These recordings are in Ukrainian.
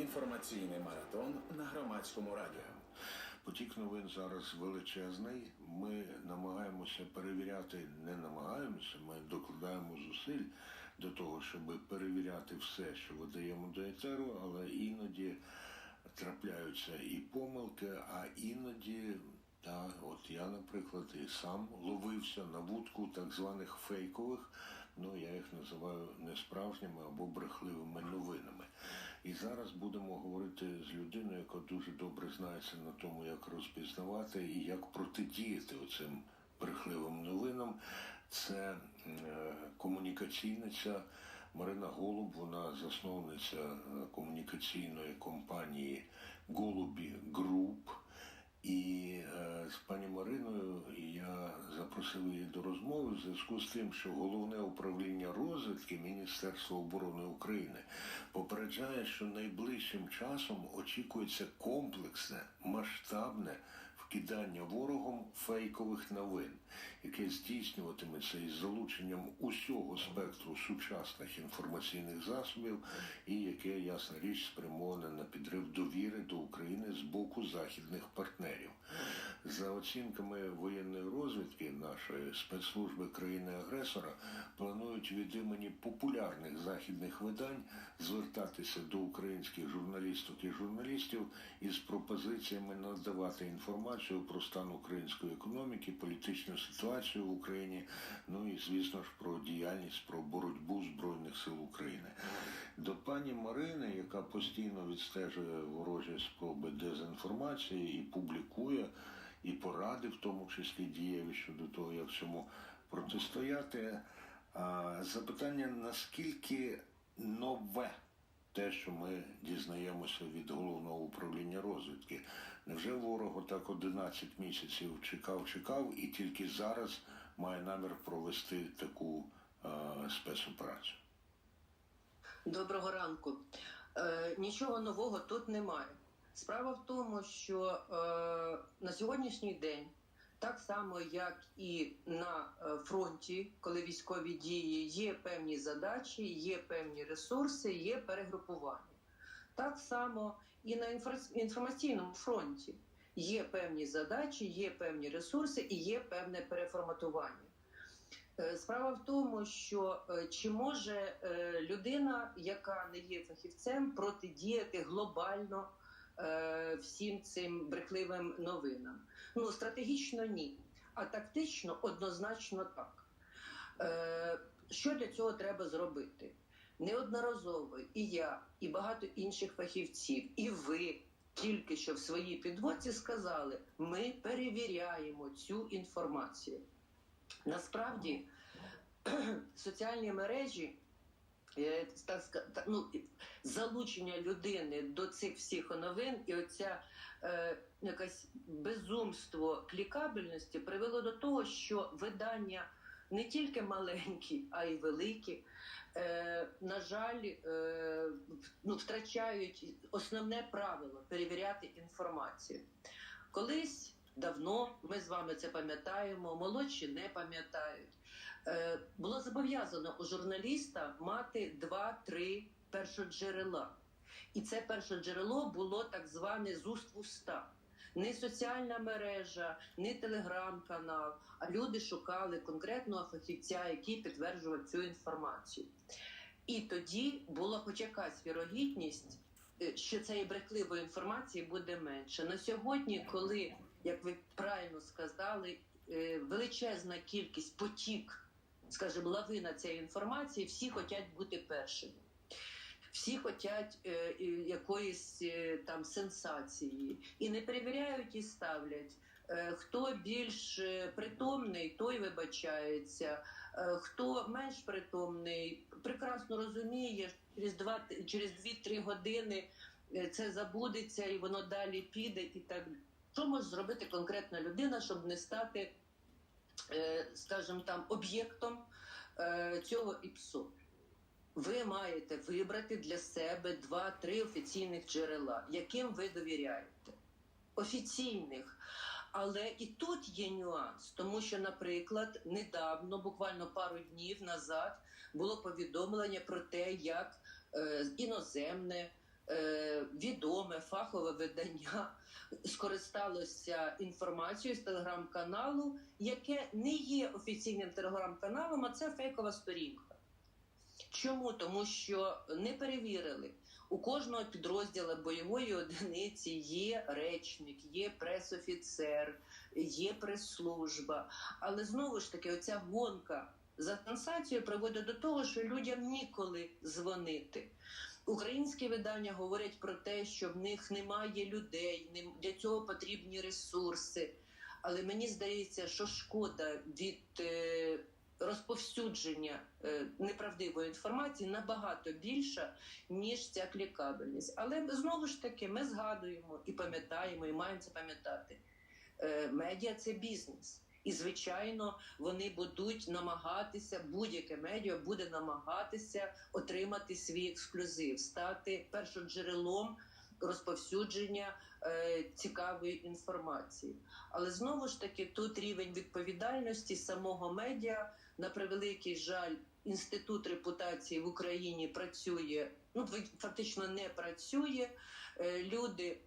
Інформаційний маратон на громадському радіо. Потік новин зараз величезний. Ми намагаємося перевіряти, не намагаємося, ми докладаємо зусиль до того, щоб перевіряти все, що видаємо до етеру, але іноді трапляються і помилки, а іноді. Та от я, наприклад, і сам ловився на вудку так званих фейкових, ну я їх називаю несправжніми або брехливими новинами. І зараз будемо говорити з людиною, яка дуже добре знається на тому, як розпізнавати і як протидіяти оцим брехливим новинам. Це е, комунікаційниця Марина Голуб, вона засновниця комунікаційної компанії Голубі Груп. І е, з пані Мариною я запросив її до розмови в зв'язку з тим, що головне управління розвідки Міністерства оборони України попереджає, що найближчим часом очікується комплексне, масштабне вкидання ворогом фейкових новин, яке здійснюватиметься із залученням усього спектру сучасних інформаційних засобів, і яке, ясна річ, спрямоване на підрив довіри до України з боку західних партнерів. За оцінками воєнної розвідки нашої спецслужби країни-агресора планують від імені популярних західних видань звертатися до українських журналісток і журналістів із пропозиціями надавати інформацію про стан української економіки, політичну ситуацію в Україні, ну і звісно ж про діяльність про боротьбу збройних сил України. До пані Марини, яка постійно відстежує ворожі спроби дезінформації і публікує і поради, в тому числі дієві щодо того, як цьому протистояти. Запитання наскільки нове те, що ми дізнаємося від головного управління розвідки. Невже ворог отак 11 місяців чекав, чекав і тільки зараз має намір провести таку спецоперацію? Доброго ранку. Е, нічого нового тут немає. Справа в тому, що е, на сьогоднішній день, так само як і на е, фронті, коли військові дії, є певні задачі, є певні ресурси, є перегрупування. Так само і на інфор- інформаційному фронті є певні задачі, є певні ресурси і є певне переформатування. Е, Справа в тому, що е, чи може людина, яка не є фахівцем, протидіяти глобально всім цим брехливим новинам? Ну, стратегічно ні, а тактично однозначно так. Е, Що для цього треба зробити? Неодноразово і я, і багато інших фахівців, і ви тільки що в своїй підводці сказали: ми перевіряємо цю інформацію. Насправді соціальні мережі, е, так ну, залучення людини до цих всіх новин і оця е, якась безумство клікабельності привело до того, що видання не тільки маленькі, а й великі, е, на жаль, е, ну, втрачають основне правило перевіряти інформацію. Колись давно ми з вами це пам'ятаємо, молодші не пам'ятають. Е, було зобов'язано у журналіста мати два-три першоджерела. І це першоджерело було так зване з уст в уста. Не соціальна мережа, не телеграм-канал, а люди шукали конкретного фахівця, який підтверджував цю інформацію. І тоді була хоч якась вірогідність, е, що цієї брехливої інформації буде менше. На сьогодні, коли, як ви правильно сказали, е, величезна кількість потік, скажімо, лавина цієї інформації, всі хочуть бути першими. Всі хочуть е, якоїсь е, там сенсації і не перевіряють і ставлять. Е, хто більш е, притомний, той вибачається. Е, хто менш притомний, прекрасно розуміє, через два через 2-3 години е, це забудеться і воно далі піде, і так що може зробити конкретна людина, щоб не стати, скажімо там, об'єктом е, цього ІПСО? Ви маєте вибрати для себе два-три офіційних джерела, яким ви довіряєте. Офіційних. Але і тут є нюанс, тому що, наприклад, недавно, буквально пару днів назад, було повідомлення про те, як е, іноземне е, відоме фахове видання скористалося інформацією з телеграм-каналу, яке не є офіційним телеграм-каналом, а це фейкова сторінка. Чому? Тому що не перевірили. У кожного підрозділу бойової одиниці є речник, є пресофіцер, є прес-служба. Але знову ж таки, оця гонка за сенсацією приводить до того, що людям ніколи дзвонити. Українські видання говорять про те, що в них немає людей, для цього потрібні ресурси. Але мені здається, що шкода від е, розповсюдження е, неправдивої інформації набагато більша, ніж ця клікабельність. Але знову ж таки, ми згадуємо і пам'ятаємо, і маємо це пам'ятати. Е, медіа це бізнес. І, звичайно, вони будуть намагатися, будь-яке медіа буде намагатися отримати свій ексклюзив, стати першоджерелом розповсюдження е, цікавої інформації. Але знову ж таки, тут рівень відповідальності самого медіа, на превеликий жаль, інститут репутації в Україні працює, ну фактично не працює. Е, люди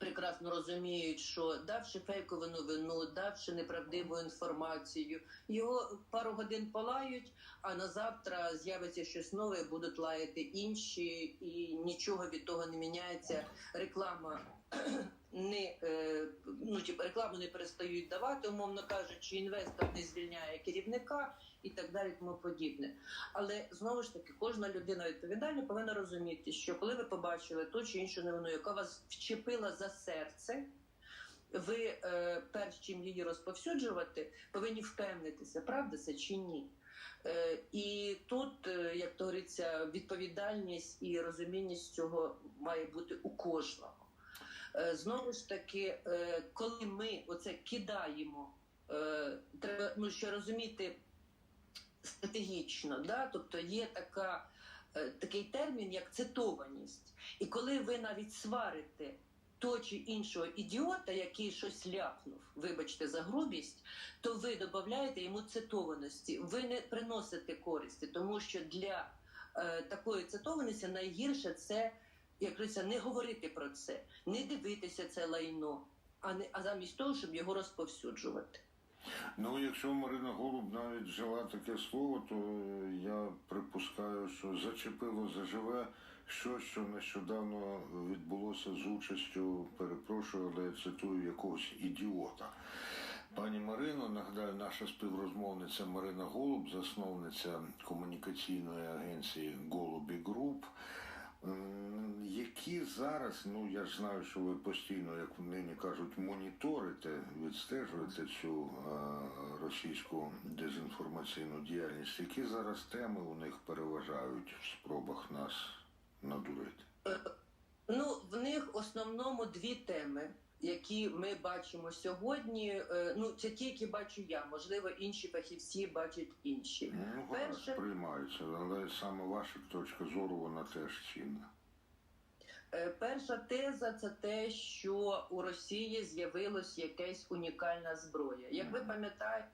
прекрасно розуміють, що давши фейкову новину, давши неправдиву інформацію, його пару годин полають, а на завтра з'явиться щось нове, будуть лаяти інші, і нічого від того не міняється. Реклама не е, ну, типу, рекламу не перестають давати, умовно кажучи, інвестор не звільняє керівника і так далі, тому подібне. Але знову ж таки, кожна людина відповідальна повинна розуміти, що коли ви побачили ту чи іншу новину, яка вас вчепила за серце. Ви е, перш чим її розповсюджувати, повинні впевнитися, правда це чи ні. Е, і тут, е, як то говориться, відповідальність і розумінність цього має бути у кожного. Е, знову ж таки, е, коли ми оце кидаємо, е, треба ну, ще розуміти стратегічно, да? тобто є така, е, такий термін, як цитованість. І коли ви навіть сварите того чи іншого ідіота, який щось ляпнув, вибачте за грубість, то ви додаєте йому цитованості. Ви не приносите користі, тому що для е, такої цитованості найгірше це як говориться, не говорити про це, не дивитися це лайно, а не а замість того, щоб його розповсюджувати. Ну, якщо Марина Голуб навіть вжила таке слово, то я припускаю, що зачепило заживе щось, що нещодавно відбулося з участю, перепрошую, але я цитую якогось ідіота. Пані Марино, нагадаю, наша співрозмовниця Марина Голуб, засновниця комунікаційної агенції Голубі Груп. Які зараз, ну я ж знаю, що ви постійно, як нині кажуть, моніторите, відстежуєте цю е, російську дезінформаційну діяльність. Які зараз теми у них переважають в спробах нас надурити? Ну, в них основному дві теми, які ми бачимо сьогодні. Е, Ну, це ті, які бачу я. Можливо, інші фахівці бачать інші. Ну, Перше- приймаються, але саме ваша точка зору вона теж цінна. Е, Перша теза це те, що у Росії з'явилась якась унікальна зброя. Як ви пам'ятаєте,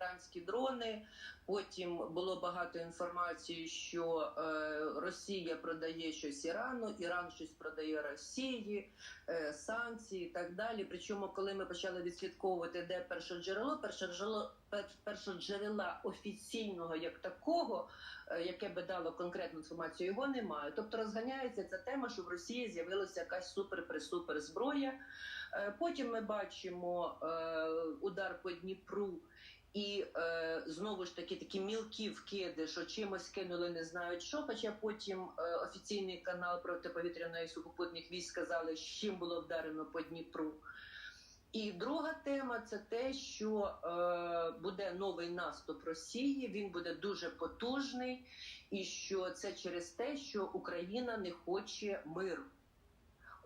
іранські дрони. Потім було багато інформації, що е, Росія продає щось Ірану, Іран щось продає Росії, е, санкції і так далі. Причому, коли ми почали відслідковувати, де перше джерело, перше джерело пер- першоджерела офіційного як такого, е, яке би дало конкретну інформацію, його немає. Тобто розганяється ця тема, що в Росії з'явилася якась супер-пресупер зброя. Е, Потім ми бачимо е, удар по Дніпру. І е, знову ж таки такі мілкі вкиди, що чимось кинули, не знають що. Хоча потім е, офіційний канал протиповітряної сухопутних військ сказали, з чим було вдарено по Дніпру. І друга тема це те, що е, буде новий наступ Росії. Він буде дуже потужний, і що це через те, що Україна не хоче миру.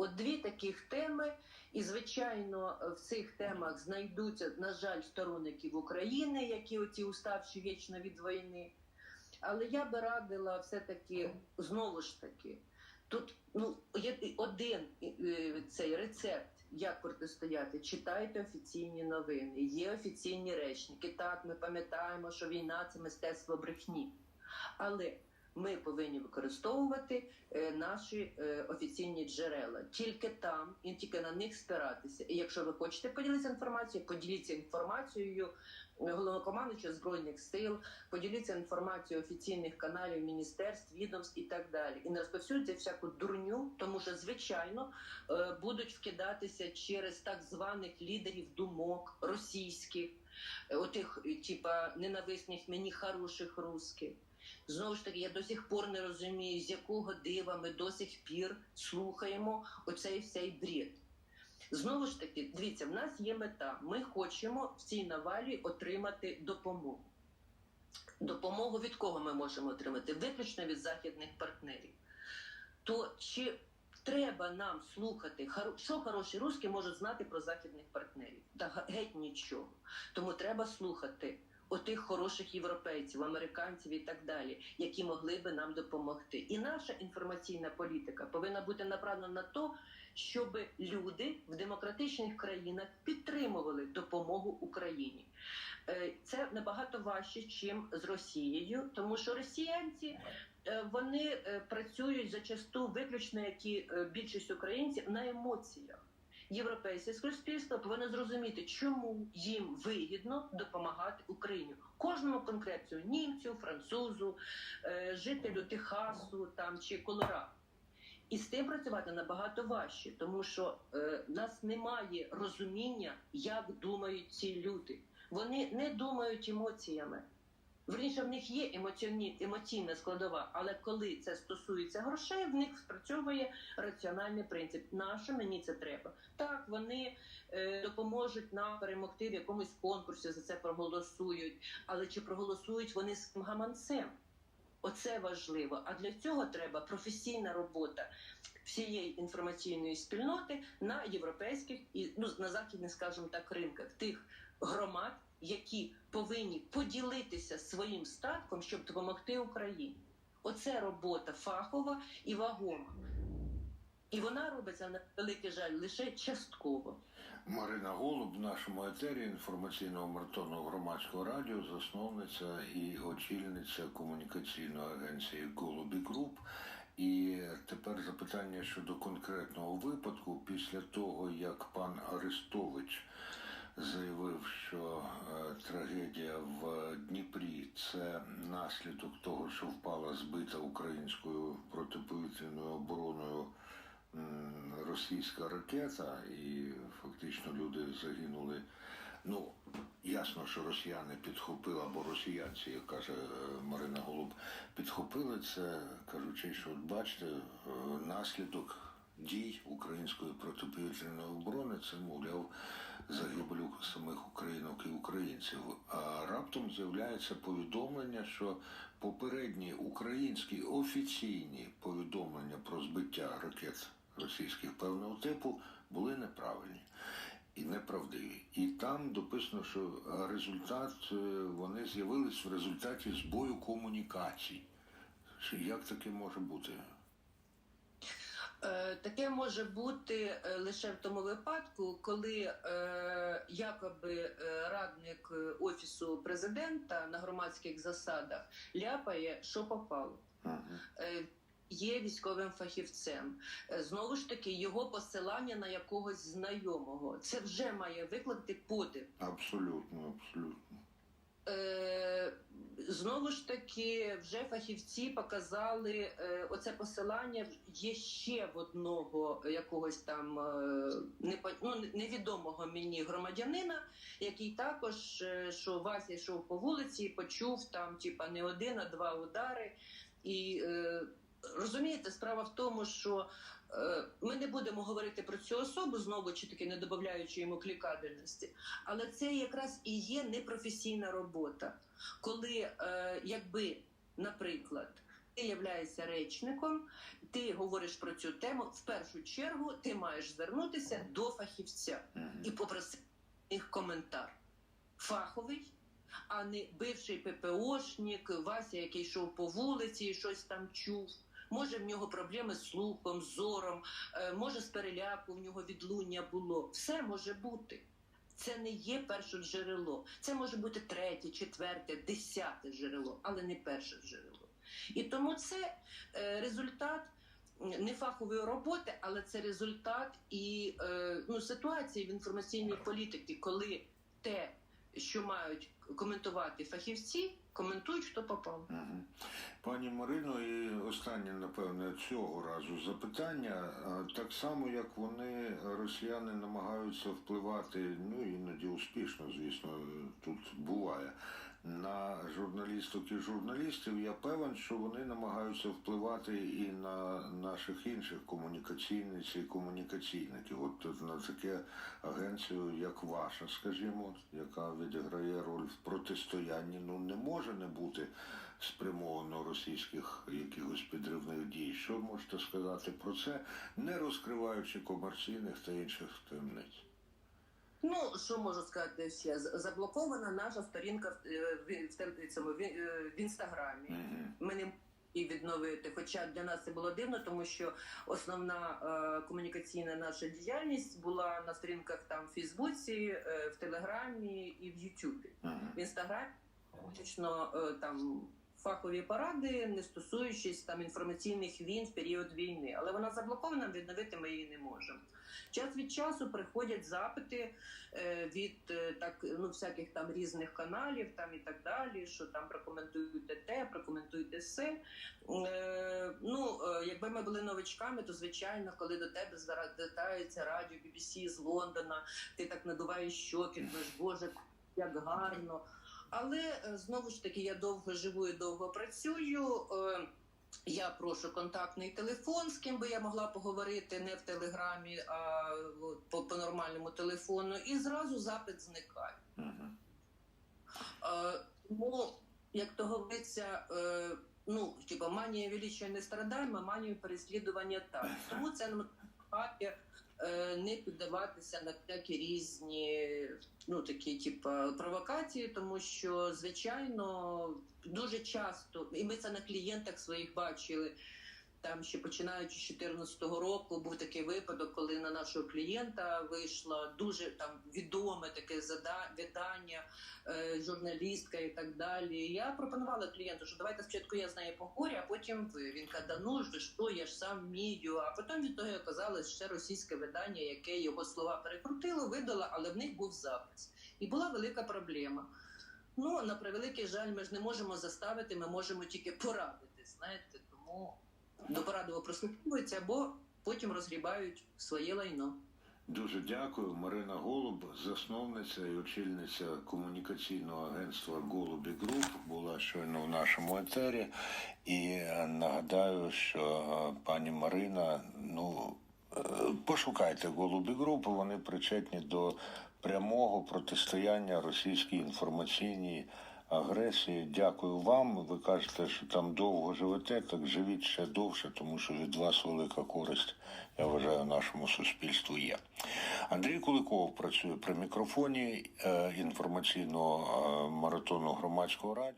От дві таких теми, і звичайно, в цих темах знайдуться, на жаль, сторонників України, які оці уставші вічно від війни. Але я би радила все-таки знову ж таки, тут ну є один цей рецепт, як протистояти. Читайте офіційні новини, є офіційні речники. Так, ми пам'ятаємо, що війна це мистецтво брехні. Але ми повинні використовувати е, наші е, офіційні джерела. Тільки там і тільки на них спиратися. І якщо ви хочете поділитися інформацією, поділіться інформацією головнокомандуюча збройних сил, поділіться інформацією офіційних каналів, міністерств, відомств і так далі. І не розповсюдьте всяку дурню, тому що звичайно е, будуть вкидатися через так званих лідерів думок російських, е, отих, е, типа ненависних мені хороших русських. Знову ж таки, я до сих пор не розумію, з якого дива ми до сих пір слухаємо оцей всей бред. Знову ж таки, дивіться, в нас є мета. Ми хочемо в цій навалі отримати допомогу. Допомогу від кого ми можемо отримати? Виключно від західних партнерів. То чи треба нам слухати, що хороші русські можуть знати про західних партнерів? Та геть нічого. Тому треба слухати отих хороших європейців, американців і так далі, які могли би нам допомогти. І наша інформаційна політика повинна бути направлена на то, щоб люди в демократичних країнах підтримували допомогу Україні. Е, Це набагато важче, чим з Росією, тому що росіянці е, вони е, працюють зачасту виключно, як і е, більшість українців, на емоціях. Європейське суспільство повинно зрозуміти, чому їм вигідно допомагати Україні. Кожному конкретно німцю, французу, е, жителю Техасу там чи Колорадо. І з тим працювати набагато важче, тому що е, в нас немає розуміння, як думають ці люди. Вони не думають емоціями. Верніше, в них є емоціоні, емоційна складова, але коли це стосується грошей, в них спрацьовує раціональний принцип. Наше мені це треба. Так, вони е, допоможуть нам перемогти в якомусь конкурсі, за це проголосують. Але чи проголосують вони з гаманцем? Оце важливо. А для цього треба професійна робота всієї інформаційної спільноти на європейських і ну на західних, скажімо так, ринках тих громад, які повинні поділитися своїм статком, щоб допомогти Україні. Оце робота фахова і вагома. І вона робиться на великий жаль лише частково. Марина Голуб в нашому етері інформаційного маратону громадського радіо, засновниця і очільниця комунікаційної агенції Голубі Груп. І тепер запитання щодо конкретного випадку. Після того, як пан Арестович заявив, що е, трагедія в Дніпрі це наслідок того, що впала збита українською протиповітряною обороною російська ракета, і фактично люди загинули. Ну, ясно, що росіяни підхопили, або росіянці, як каже е, Марина Голуб, підхопили це, кажучи, що от бачите, е, наслідок дій української протиповітряної оборони це, мовляв, загибель самих українок і українців. А раптом з'являється повідомлення, що попередні українські офіційні повідомлення про збиття ракет російських певного типу були неправильні і неправдиві. І там дописано, що результат е, вони з'явились в результаті збою комунікацій. Як таке може бути? Е, Таке може бути е, лише в тому випадку, коли е, якоби радник офісу президента на громадських засадах ляпає, що попало. Мгм. Є військовим фахівцем. Е, Знову ж таки, його посилання на якогось знайомого. Це вже має викликати подив. Абсолютно, абсолютно. Е, Знову ж таки, вже фахівці показали е, оце посилання є ще в одного якогось там е, непо- ну, невідомого мені громадянина, який також е, що Вася йшов по вулиці і почув там, типа, не один, а два удари. І е, розумієте, справа в тому, що е, ми не будемо говорити про цю особу знову чи таки не додаючи йому клікабельності, але це якраз і є непрофесійна робота, коли е, якби, наприклад, ти являєшся речником, ти говориш про цю тему. В першу чергу ти маєш звернутися до фахівця і попросити їх коментар. Фаховий, а не бивший ППОшник, Вася, який йшов по вулиці і щось там чув. Може, в нього проблеми з слухом, зором, е, може, з переляку в нього відлуння було. Все може бути. Це не є перше джерело. Це може бути третє, четверте, десяте джерело, але не перше джерело. І тому це е, результат не фахової роботи, але це результат і е, ну, ситуації в інформаційній політиці, коли те, що мають коментувати фахівці, коментують, хто попав. Пані Марино, і останнє, напевне, цього разу запитання. Так само, як вони, росіяни, намагаються впливати, ну іноді успішно, звісно, тут буває. На журналісток і журналістів я певен, що вони намагаються впливати і на наших інших комунікаційниць і комунікаційників. От на таке агенцію, як ваша, скажімо, яка відіграє роль в протистоянні, ну не може не бути спрямовано російських якихось підривних дій. Що можете сказати про це, не розкриваючи комерційних та інших таємниць? Ну, що можу сказати ще? Заблокована наша сторінка в, е, цьому, в, е, в інстаграмі. Ми не її відновити. Хоча для нас це було дивно, тому що основна е, комунікаційна наша діяльність була на сторінках там в Фейсбуці, е, в Телеграмі і в Ютубі. Мгм. В інстаграмі виключно е, там фахові поради, не стосуючись там інформаційних війн в період війни. Але вона заблокована, відновити ми її не можемо. Час від часу приходять запити е, від е, так ну всяких там різних каналів, там і так далі, що там прокоментуйте те, прокоментуйте все. Е, ну, е, якби ми були новичками, то звичайно, коли до тебе звертається радіо BBC з Лондона, ти так надуваєш щоки, думаєш, боже, як гарно. Але е, знову ж таки, я довго живу і довго працюю. Е, Я прошу контактний телефон, з ким би я могла поговорити не в телеграмі, а по, по нормальному телефону, і зразу запит зникає. Мгм. Е, Тому, як то говориться, е, ну, типа, манія величия не страдаємо, а манію переслідування так. Тому це е, не піддаватися на всякі різні, ну, такі, типу, провокації, тому що, звичайно, дуже часто, і ми це на клієнтах своїх бачили. Там ще починаючи з 2014 року був такий випадок, коли на нашого клієнта вийшло дуже там відоме таке видання, е, журналістка і так далі. Я пропонувала клієнту, що давайте спочатку я з нею поговорю, а потім ви. Він каже, «Да ну ж що, я ж сам вмію. А потім від того оказалось ще російське видання, яке його слова перекрутило, видало, але в них був запис. І була велика проблема. Ну, на превеликий жаль, ми ж не можемо заставити, ми можемо тільки порадити. Знаєте, тому до пораду прослуховуються, або потім розгрібають своє лайно. Дуже дякую. Марина Голуб, засновниця і очільниця комунікаційного агентства Голубі Груп, була щойно в нашому етері. І нагадаю, що е, пані Марина, ну е, пошукайте Голубі Груп, вони причетні до прямого протистояння російській інформаційній агресії. Дякую вам. Ви кажете, що там довго живете, так живіть ще довше, тому що від вас велика користь, я вважаю, нашому суспільству є. Андрій Куликов працює при мікрофоні е, інформаційного е, маратону громадського радіо.